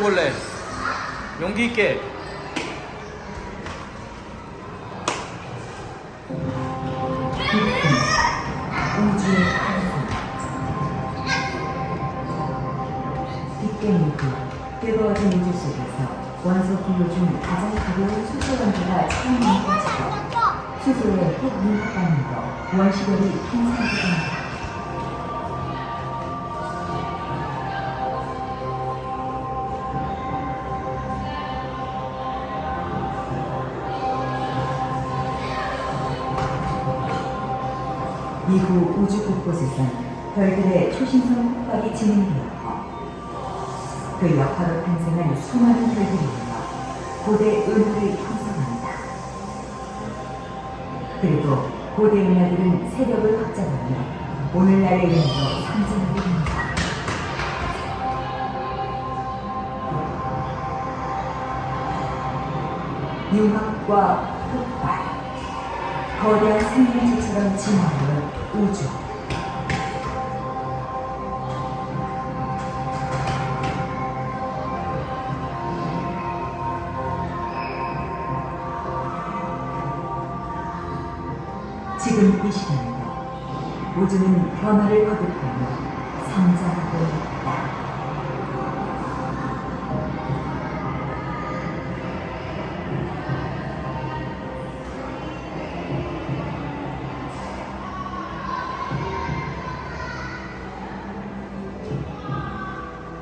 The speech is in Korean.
볼래 용기 있게 뜨거워진 우주 속에서 원소 기호 중 가장 가벼운 수소 원소가 처음 만들어지고 수소의 핵 융합반응으로 원시벌이 형성되게 됩니다. 이후 우주 곳곳에선 별들의 초신성 폭발이 진행되었고 그 여파로 탄생한 수많은 별들이 모여 고대 은하를 형성합니다. 그리고 고대 은하들은 세력을 확장하며 오늘날의 은하로 상승하게 됩니다. 융합과 폭발 거대한 생명체처럼 진화하는 우주. 지금 이 시간에도 우주는 변화를 거듭하며 성장하고